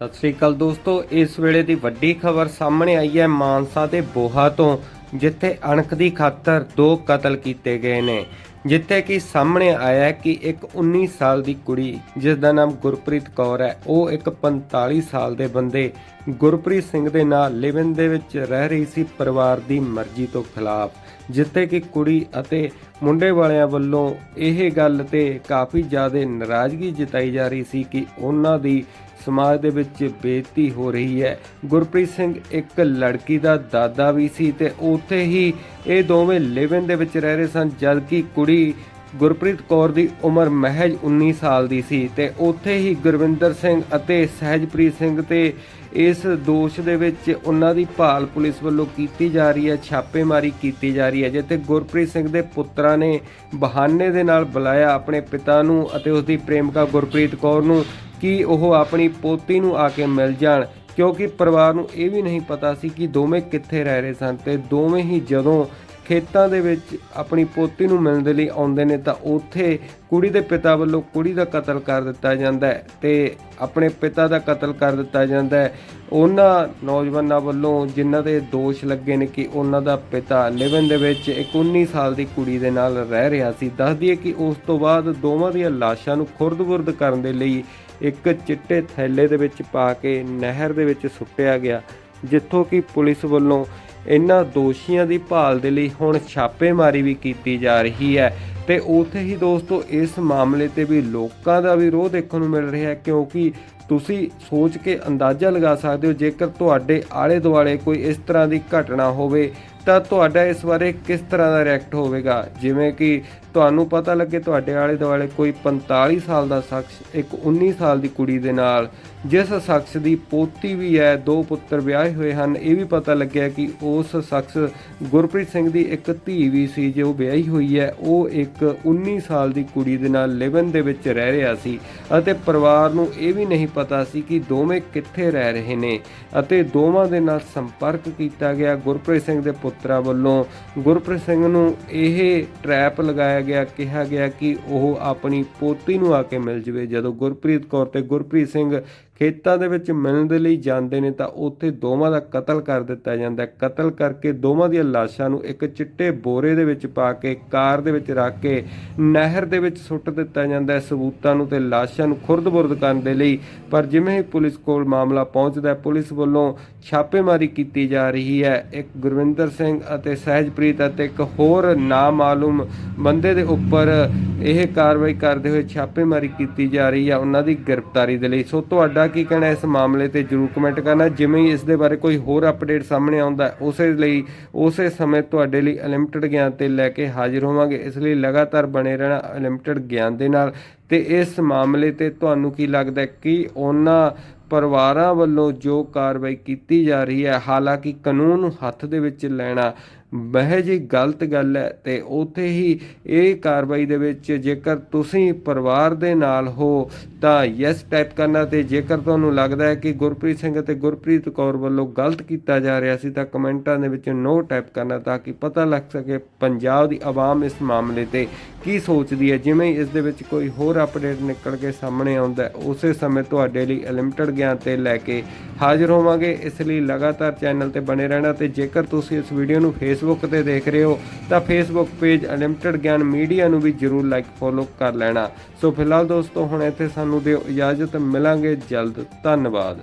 ਸਤਿ ਸ੍ਰੀ ਅਕਾਲ ਦੋਸਤੋ, ਇਸ ਵੇਲੇ ਦੀ ਵੱਡੀ ਖਬਰ ਸਾਹਮਣੇ ਆਈ ਹੈ ਮਾਨਸਾ ਦੇ ਬੋਹਾ ਤੋਂ, ਜਿੱਥੇ ਅਣਖ ਦੀ ਖਾਤਰ ਦੋ ਕਤਲ ਕੀਤੇ ਗਏ ਨੇ। ਜਿੱਥੇ ਕਿ ਸਾਹਮਣੇ ਆਇਆ ਕਿ ਇੱਕ 19 ਸਾਲ ਦੀ ਕੁੜੀ, ਜਿਸ ਦਾ ਨਾਮ ਗੁਰਪ੍ਰੀਤ ਕੌਰ ਹੈ, ਉਹ ਇੱਕ 45 ਸਾਲ ਦੇ ਬੰਦੇ, ਗੁਰਪ੍ਰੀਤ ਸਿੰਘ ਦੇ ਨਾਲ ਲਿਵਨ ਦੇ ਵਿੱਚ ਰਹਿ ਰਹੀ ਸੀ ਪਰਿਵਾਰ ਦੀ ਮਰਜ਼ੀ ਤੋਂ ਖਿਲਾਫ। ਜਿੱਥੇ ਕਿ ਕੁੜੀ ਅਤੇ ਮੁੰਡੇ ਵਾਲਿਆਂ ਵੱਲੋਂ ਇਹ ਗੱਲ ਤੇ ਕਾਫੀ ਜ਼ਿਆਦਾ ਨਾਰਾਜ਼ਗੀ ਜਤਾਈ ਜਾ ਰਹੀ ਸੀ ਕਿ ਉਹਨਾਂ ਦੀ ਸਮਾਜ ਦੇ ਵਿੱਚ ਬੇਇੱਜ਼ਤੀ ਹੋ ਰਹੀ ਹੈ। ਗੁਰਪ੍ਰੀਤ ਸਿੰਘ ਇੱਕ ਲੜਕੀ ਦਾ ਦਾਦਾ ਵੀ ਸੀ ਤੇ ਉੱਥੇ ਹੀ ਇਹ ਦੋਵੇਂ ਲਿਵਨ ਦੇ ਵਿੱਚ ਰਹਿ ਰਹੇ ਸਨ, ਜਦਕਿ ਕੁੜੀ ਗੁਰਪ੍ਰੀਤ ਕੌਰ ਦੀ ਉਮਰ ਮਹਿਜ 19 ਸਾਲ ਦੀ ਸੀ ਤੇ ਉੱਥੇ ਹੀ ਗੁਰਵਿੰਦਰ ਸਿੰਘ ਅਤੇ ਸਹਿਜਪ੍ਰੀਤ ਸਿੰਘ ਤੇ ਇਸ ਦੋਸ਼ ਦੇ ਵਿੱਚ ਉਹਨਾਂ ਦੀ ਭਾਲ ਪੁਲਿਸ ਵੱਲੋਂ ਕੀਤੀ ਜਾ ਰਹੀ ਹੈ, ਛਾਪੇਮਾਰੀ ਕੀਤੀ ਜਾ ਰਹੀ ਹੈ, ਜਿੱਥੇ ਗੁਰਪ੍ਰੀਤ ਸਿੰਘ ਦੇ ਪੁੱਤਰਾਂ ਨੇ ਬਹਾਨੇ ਦੇ ਨਾਲ ਬੁਲਾਇਆ ਆਪਣੇ ਪਿਤਾ ਨੂੰ ਅਤੇ ਉਸ ਦੀ ਪ੍ਰੇਮਿਕਾ ਗੁਰਪ੍ਰੀਤ ਕੌਰ ਨੂੰ ਕਿ ਉਹ ਆਪਣੀ ਪੋਤੀ ਨੂੰ ਆ ਕੇ ਮਿਲ ਜਾਣ, ਕਿਉਂਕਿ ਪਰਿਵਾਰ ਨੂੰ ਇਹ ਵੀ ਨਹੀਂ ਪਤਾ ਸੀ ਕਿ ਦੋਵੇਂ ਕਿੱਥੇ ਰਹਿ ਰਹੇ ਸਨ ਤੇ ਦੋਵੇਂ ਹੀ ਜਦੋਂ ਖੇਤਾਂ ਦੇ ਵਿੱਚ ਆਪਣੀ ਪੋਤੀ ਨੂੰ ਮਿਲਣ ਦੇ ਲਈ ਆਉਂਦੇ ਨੇ ਤਾਂ ਉੱਥੇ ਕੁੜੀ ਦੇ ਪਿਤਾ ਵੱਲੋਂ ਕੁੜੀ ਦਾ ਕਤਲ ਕਰ ਦਿੱਤਾ ਜਾਂਦਾ ਹੈ ਤੇ ਆਪਣੇ ਪਿਤਾ ਦਾ ਕਤਲ ਕਰ ਦਿੱਤਾ ਜਾਂਦਾ ਹੈ। ਉਹਨਾਂ ਨੌਜਵਾਨਾਂ ਵੱਲੋਂ ਜਿਨ੍ਹਾਂ ਦੇ ਦੋਸ਼ ਲੱਗੇ ਨੇ ਕਿ ਉਹਨਾਂ ਦਾ ਪਿਤਾ ਲਿਵਨ ਦੇ ਵਿੱਚ ਇੱਕ 19 ਸਾਲ ਦੀ ਕੁੜੀ ਦੇ ਨਾਲ ਰਹਿ ਰਿਹਾ ਸੀ, ਦੱਸ ਦਈਏ ਕਿ ਉਸ ਤੋਂ ਬਾਅਦ ਦੋਵਾਂ ਦੀਆਂ ਲਾਸ਼ਾਂ ਨੂੰ ਖੁਰਦ-ਬੁਰਦ ਕਰਨ ਦੇ ਲਈ ਇੱਕ ਚਿੱਟੇ ਥੈਲੇ ਦੇ ਵਿੱਚ ਪਾ ਕੇ ਨਹਿਰ ਦੇ ਵਿੱਚ ਸੁੱਟਿਆ ਗਿਆ, ਜਿੱਥੋਂ ਕਿ ਪੁਲਿਸ ਵੱਲੋਂ ਇਹਨਾਂ ਦੋਸ਼ੀਆਂ ਦੀ ਭਾਲ ਦੇ ਲਈ ਹੁਣ ਛਾਪੇਮਾਰੀ ਵੀ ਕੀਤੀ ਜਾ ਰਹੀ ਹੈ। ਤੇ ਉਥੇ ਹੀ ਦੋਸਤੋ ਇਸ ਮਾਮਲੇ ਤੇ ਵੀ ਲੋਕਾਂ ਦਾ ਵੀ ਰੋਹ ਦੇਖਣ ਨੂੰ ਮਿਲ ਰਿਹਾ ਹੈ, ਕਿਉਂਕਿ ਤੁਸੀਂ ਸੋਚ ਕੇ ਅੰਦਾਜ਼ਾ ਲਗਾ ਸਕਦੇ ਹੋ, ਜੇਕਰ ਤੁਹਾਡੇ ਆਲੇ ਦੁਆਲੇ ਕੋਈ ਇਸ ਤਰ੍ਹਾਂ ਦੀ ਘਟਨਾ ਹੋਵੇ, ਤਾਂ ਤੁਹਾਡਾ ਇਸ ਬਾਰੇ ਕਿਸ ਤਰ੍ਹਾਂ ਦਾ ਰਿਐਕਟ ਹੋਵੇਗਾ? ਜਿਵੇਂ ਕਿ ਤੁਹਾਨੂੰ ਪਤਾ ਲੱਗੇ ਤੁਹਾਡੇ ਆਲੇ ਦੁਆਲੇ ਕੋਈ 45 ਸਾਲ ਦਾ ਸ਼ਖਸ, ਇੱਕ 19 ਸਾਲ ਦੀ ਕੁੜੀ ਦੇ ਨਾਲ, ਜਿਸ ਸ਼ਖਸ ਦੀ ਪੋਤੀ ਵੀ ਹੈ, ਦੋ ਪੁੱਤਰ ਵਿਆਹੇ ਹੋਏ ਹਨ, ਇਹ ਵੀ ਪਤਾ ਲੱਗਿਆ ਕਿ ਉਸ ਸ਼ਖਸ ਗੁਰਪ੍ਰੀਤ ਸਿੰਘ ਦੀ ਇੱਕ ਧੀ ਵੀ ਸੀ, ਜੋ ਵਿਆਹੀ ਹੋਈ ਹੈ, ਉਹ ਇੱਕ 19 ਸਾਲ ਦੀ ਕੁੜੀ ਦੇ ਨਾਲ ਲਿਵਨ ਦੇ ਵਿੱਚ ਰਹਿ ਰਿਹਾ ਸੀ ਅਤੇ ਪਰਿਵਾਰ ਨੂੰ ਇਹ ਵੀ ਨਹੀਂ ਪਤਾ ਸੀ ਕਿ ਦੋਵੇਂ ਕਿੱਥੇ ਰਹਿ ਰਹੇ ਨੇ ਅਤੇ ਦੋਵਾਂ ਦੇ ਨਾਲ ਸੰਪਰਕ ਕੀਤਾ ਗਿਆ ਗੁਰਪ੍ਰੀਤ ਸਿੰਘ ਦੇ ਪੁੱਤਰਾਂ ਵੱਲੋਂ। ਗੁਰਪ੍ਰੀਤ ਸਿੰਘ ਨੂੰ ਇਹ ਟਰੈਪ ਲਗਾਇਆ ਗਿਆ, ਕਿਹਾ ਗਿਆ ਕਿ ਉਹ ਆਪਣੀ ਪੋਤੀ ਨੂੰ ਆ ਕੇ ਮਿਲ ਜਵੇ। ਜਦੋਂ ਗੁਰਪ੍ਰੀਤ ਕੌਰ ਤੇ ਗੁਰਪ੍ਰੀਤ ਸਿੰਘ ਖੇਤਾਂ ਦੇ ਵਿੱਚ ਮਿਲਣ ਦੇ ਲਈ ਜਾਂਦੇ ਨੇ ਤਾਂ ਉੱਥੇ ਦੋਵਾਂ ਦਾ ਕਤਲ ਕਰ ਦਿੱਤਾ ਜਾਂਦਾ ਹੈ। ਕਤਲ ਕਰਕੇ ਦੋਵਾਂ ਦੀਆਂ ਲਾਸ਼ਾਂ ਨੂੰ ਇੱਕ ਚਿੱਟੇ ਬੋਰੇ ਦੇ ਵਿੱਚ ਪਾ ਕੇ, ਕਾਰ ਦੇ ਵਿੱਚ ਰੱਖ ਕੇ, ਨਹਿਰ ਦੇ ਵਿੱਚ ਸੁੱਟ ਦਿੱਤਾ ਜਾਂਦਾ ਹੈ। ਸਬੂਤਾਂ ਨੂੰ ਤੇ ਲਾਸ਼ਾਂ ਨੂੰ ਖੁਰਦ-ਬੁਰਦ ਕਰਨ ਦੇ ਲਈ ਪਰ ਜਿਵੇਂ ਹੀ ਪੁਲਿਸ ਕੋਲ ਮਾਮਲਾ ਪਹੁੰਚਦਾ ਹੈ, ਪੁਲਿਸ ਵੱਲੋਂ ਛਾਪੇਮਾਰੀ ਕੀਤੀ ਜਾ ਰਹੀ ਹੈ। ਇੱਕ ਗੁਰਵਿੰਦਰ ਸਿੰਘ ਅਤੇ ਸਹਿਜਪ੍ਰੀਤ ਅਤੇ ਇੱਕ ਹੋਰ ਨਾਮਾਲੂਮ ਬੰਦੇ ਦੇ ਉੱਪਰ ਇਹ ਕਾਰਵਾਈ ਕਰਦੇ ਹੋਏ ਛਾਪੇਮਾਰੀ ਕੀਤੀ ਜਾ ਰਹੀ ਹੈ। ਉਹਨਾਂ ਦੀ ਗ੍ਰਿਫਤਾਰੀ ਦੇ ਲਈ। ਸੋ ਤੁਹਾਡਾ ਕੀ ਕਹਿਣਾ ਇਸ ਮਾਮਲੇ ਤੇ ਜਰੂਰ ਕਮੈਂਟ ਕਰਨਾ। ਜਿਵੇਂ ਹੀ ਇਸ ਦੇ ਬਾਰੇ ਕੋਈ ਹੋਰ ਅਪਡੇਟ ਸਾਹਮਣੇ ਆਉਂਦਾ ਉਸੇ ਲਈ, ਉਸੇ ਸਮੇਂ ਤੁਹਾਡੇ ਲਈ ਅਨਲਿਮਟਿਡ ਗਿਆਨ ਤੇ ਲੈ ਕੇ ਹਾਜ਼ਰ ਹੋਵਾਂਗੇ। ਇਸ ਲਈ ਲਗਾਤਾਰ ਬਣੇ ਰਹਿਣਾ ਅਨਲਿਮਟਿਡ ਗਿਆਨ ਦੇ ਨਾਲ। ਤੇ ਇਸ ਮਾਮਲੇ ਤੇ ਤੁਹਾਨੂੰ ਕੀ ਲੱਗਦਾ ਕਿ ਉਹਨਾਂ ਪਰਿਵਾਰਾਂ ਵੱਲੋਂ ਜੋ ਕਾਰਵਾਈ ਕੀਤੀ ਜਾ ਰਹੀ ਹੈ, ਹਾਲਾਂਕਿ ਕਾਨੂੰਨ ਨੂੰ ਹੱਥ ਦੇ ਵਿੱਚ ਲੈਣਾ ਮਹਿਜ ਹੀ ਗਲਤ ਗੱਲ ਹੈ ਤੇ ਉਥੇ ਹੀ ਇਹ ਕਾਰਵਾਈ ਦੇ ਵਿੱਚ ਜੇਕਰ ਤੁਸੀਂ ਪਰਿਵਾਰ ਦੇ ਨਾਲ ਹੋ, ਤਾਂ ਯੈਸ ਟਾਈਪ ਕਰਨਾ ਤੇ ਜੇਕਰ ਤੁਹਾਨੂੰ ਲੱਗਦਾ ਹੈ ਕਿ ਗੁਰਪ੍ਰੀਤ ਸਿੰਘ ਅਤੇ ਗੁਰਪ੍ਰੀਤ ਕੌਰ ਵੱਲੋਂ ਗਲਤ ਕੀਤਾ ਜਾ ਰਿਹਾ ਸੀ, ਤਾਂ ਕਮੈਂਟਾਂ ਦੇ ਵਿੱਚ ਨੋ ਟਾਈਪ ਕਰਨਾ ਤਾਂ ਕਿ ਪਤਾ ਲੱਗ ਸਕੇ ਪੰਜਾਬ ਦੀ ਆਵਾਮ ਇਸ ਮਾਮਲੇ ਤੇ ਕੀ ਸੋਚਦੀ ਹੈ। ਜਿਵੇਂ ਇਸ ਦੇ ਵਿੱਚ ਕੋਈ ਹੋਰ ਅਪਡੇਟ ਨਿਕਲ ਕੇ ਸਾਹਮਣੇ ਆਉਂਦਾ ਹੈ, ਉਸੇ ਸਮੇਂ ਤੁਹਾਡੇ ਲਈ ਅਨਲਿਮਟਿਡ ਗਿਆਨ ਤੇ ਲੈ ਕੇ ਹਾਜ਼ਰ ਹੋਵਾਂਗੇ। ਇਸ ਲਈ ਲਗਾਤਾਰ ਚੈਨਲ ਤੇ ਬਣੇ ਰਹਿਣਾ ਤੇ ਜੇਕਰ ਤੁਸੀਂ ਇਸ ਵੀਡੀਓ ਨੂੰ ਫੇਸ ਫੇਸਬੁੱਕ ਤੇ ਦੇਖ ਰਹੇ ਹੋ, ਤਾਂ Facebook page unlimited Gyan media ਨੂੰ ਵੀ ਜਰੂਰ ਲਾਈਕ ਫੋਲੋ ਕਰ ਲੈਣਾ। ਸੋ ਫਿਲਹਾਲ ਦੋਸਤੋ, ਹੁਣ ਇੱਥੇ ਸਾਨੂੰ ਦਿਓ ਇਜਾਜ਼ਤ, ਮਿਲਾਂਗੇ ਜਲਦ। ਧੰਨਵਾਦ।